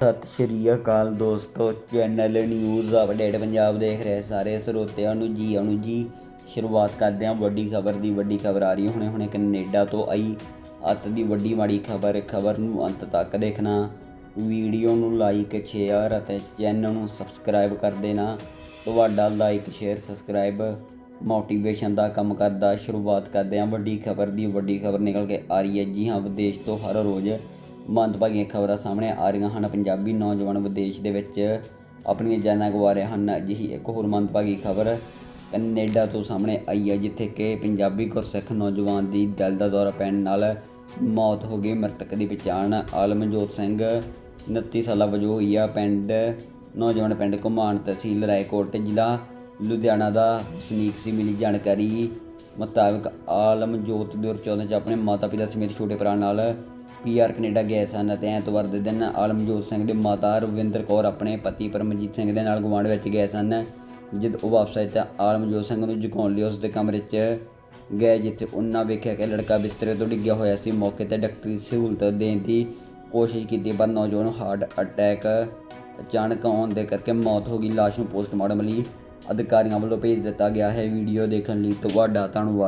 ਸਤਿ ਸ਼੍ਰੀ ਅਕਾਲ ਦੋਸਤੋ channel news update Punjab ਦੇਖ ਰਹੇ ਸਾਰੇ ਸਰੋਤਿਆਂ ਨੂੰ ਜੀ ਆਉਣ ਜੀ। ਸ਼ੁਰੂਆਤ ਕਰਦੇ ਹਾਂ ਵੱਡੀ ਖਬਰ ਦੀ, ਵੱਡੀ ਖਬਰ ਆ ਰਹੀ ਹੁਣੇ ਹੁਣੇ ਕੈਨੇਡਾ ਤੋਂ ਆਈ ਅੱਤ ਦੀ ਵੱਡੀ ਮਾੜੀ ਖਬਰ ਖਬਰ ਨੂੰ ਅੰਤ ਤੱਕ ਦੇਖਣਾ। ਵੀਡੀਓ ਨੂੰ ਲਾਈਕ ਸ਼ੇਅਰ ਅਤੇ ਚੈਨਲ ਨੂੰ ਸਬਸਕ੍ਰਾਈਬ ਕਰ ਦੇਣਾ। ਤੁਹਾਡਾ ਲਾਈਕ ਸ਼ੇਅਰ ਸਬਸਕ੍ਰਾਈਬ ਮੋਟੀਵੇਸ਼ਨ ਦਾ ਕੰਮ ਕਰਦਾ। ਸ਼ੁਰੂਆਤ ਕਰਦੇ ਹਾਂ ਵੱਡੀ ਖਬਰ ਦੀ, ਵੱਡੀ ਖਬਰ ਨਿਕਲ ਕੇ ਆ ਰਹੀ ਹੈ। ਜੀ ਹਾਂ, ਵਿਦੇਸ਼ ਤੋਂ ਹਰ ਰੋਜ਼ ਮੰਦਭਾਗੀਆਂ ਖਬਰਾਂ ਸਾਹਮਣੇ ਆ ਰਹੀਆਂ ਹਨ। ਪੰਜਾਬੀ ਨੌਜਵਾਨ ਵਿਦੇਸ਼ ਦੇ ਵਿੱਚ ਆਪਣੀਆਂ ਜਾਨਾਂ ਗਵਾ ਰਹੇ ਹਨ। ਅਜਿਹੀ ਇੱਕ ਹੋਰ ਮੰਦਭਾਗੀ ਖਬਰ ਕੈਨੇਡਾ ਤੋਂ ਸਾਹਮਣੇ ਆਈ ਹੈ, ਜਿੱਥੇ ਕਿ ਪੰਜਾਬੀ ਗੁਰਸਿੱਖ ਨੌਜਵਾਨ ਦੀ ਦਿਲ ਦਾ ਦੌਰਾ ਪੈਣ ਨਾਲ ਮੌਤ ਹੋ ਗਈ। ਮ੍ਰਿਤਕ ਦੀ ਪਛਾਣ ਆਲਮਜੋਤ ਸਿੰਘ 29 ਸਾਲਾਂ ਵਜੋਂ ਹੋਈ ਆ। ਪਿੰਡ, ਨੌਜਵਾਨ ਪਿੰਡ ਘੁਮਾਣ ਤਹਿਸੀਲ ਰਾਏਕੋਟ ਜ਼ਿਲ੍ਹਾ ਲੁਧਿਆਣਾ ਦਾ। ਸਨੀਕ ਸੀ, ਮਿਲੀ ਜਾਣਕਾਰੀ ਮੁਤਾਬਕ ਆਲਮਜੋਤ ਦੇ 14 ਚ ਆਪਣੇ ਮਾਤਾ ਪਿਤਾ ਸਮੇਤ ਛੋਟੇ ਭਰਾ ਨਾਲ ਪੀਆਰ ਕੈਨੇਡਾ ਗਏ ਸਨ ਅਤੇ ਐਤਵਾਰ ਦੇ ਦਿਨ ਆਲਮਜੋਤ ਸਿੰਘ ਦੇ ਮਾਤਾ ਰਵਿੰਦਰ ਕੌਰ ਆਪਣੇ ਪਤੀ ਪਰਮਜੀਤ ਸਿੰਘ ਦੇ ਨਾਲ ਗੁਆਂਢ ਵਿੱਚ ਗਏ ਸਨ। ਜਦ ਉਹ ਵਾਪਸ ਆਏ ਤਾਂ ਆਲਮਜੋਤ ਸਿੰਘ ਨੂੰ ਜਗਾਉਣ ਲਈ ਉਸ ਦੇ ਕਮਰੇ 'ਚ ਗਏ, ਜਿੱਥੇ ਉਹਨਾਂ ਵੇਖਿਆ ਕਿ ਲੜਕਾ ਬਿਸਤਰੇ ਤੋਂ ਡਿੱਗਿਆ ਹੋਇਆ ਸੀ। ਮੌਕੇ ਤੇ ਡਾਕਟਰੀ ਸਹੂਲਤ ਦੇਣ ਦੀ ਕੋਸ਼ਿਸ਼ ਕੀਤੀ, ਪਰ ਨੌਜਵਾਨ ਨੂੰ ਹਾਰਟ ਅਟੈਕ ਅਚਾਨਕ ਆਉਣ ਦੇ ਕਰਕੇ ਮੌਤ ਹੋ ਗਈ। ਲਾਸ਼ ਨੂੰ ਪੋਸਟਮਾਰਟਮ ਲਈ ਅਧਿਕਾਰੀਆਂ ਵੱਲੋਂ ਭੇਜ ਦਿੱਤਾ ਗਿਆ ਹੈ। ਵੀਡੀਓ ਦੇਖਣ ਲਈ ਤੁਹਾਡਾ ਧੰਨਵਾਦ।